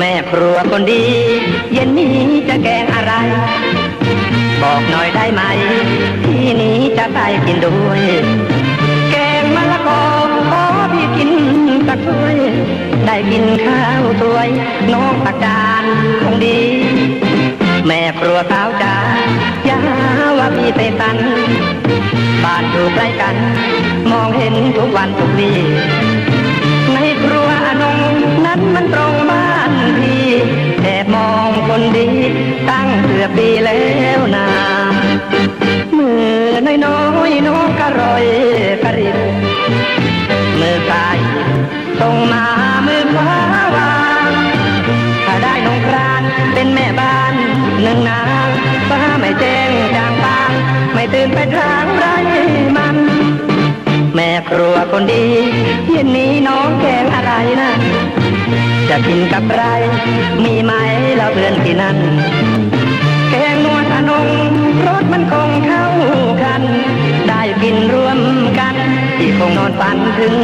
แม่ครัวคนดี เย็นนี้จะแกงอะไร บอกหน่อยได้ไหม ที่นี้จะไปกินด้วย แกงมะละกอขอพี่กินสักถ้วย ได้กินข้าวสวย น้องตักจานคงดี แม่ครัวสาวจ๋าอย่าว่าพี่เตตันบ้านอยู่ใกล้กัน มองเห็นทุกวันทุกวี คนดี ตั้งเกือบปีแล้วนามือน้อยน้อยน้องกระรอยกระริบมือซ้ายส่งมามือขวาวางถ้าได้น้องครานเป็นแม่บ้านหนึ่งนางฟ้าไม่แจ้งจางปาง ไม่ตื่นไปทางไรมัน แม่ครัวคนดีเย็นนี้น้องแกงอะไรนะ จะกินกับไร มีไหมเราเพื่อนที่นั่นแกงนวลอนงรสมันคงเข้ากัน ได้กินรวมกัน ที่คงนอนฝันถึง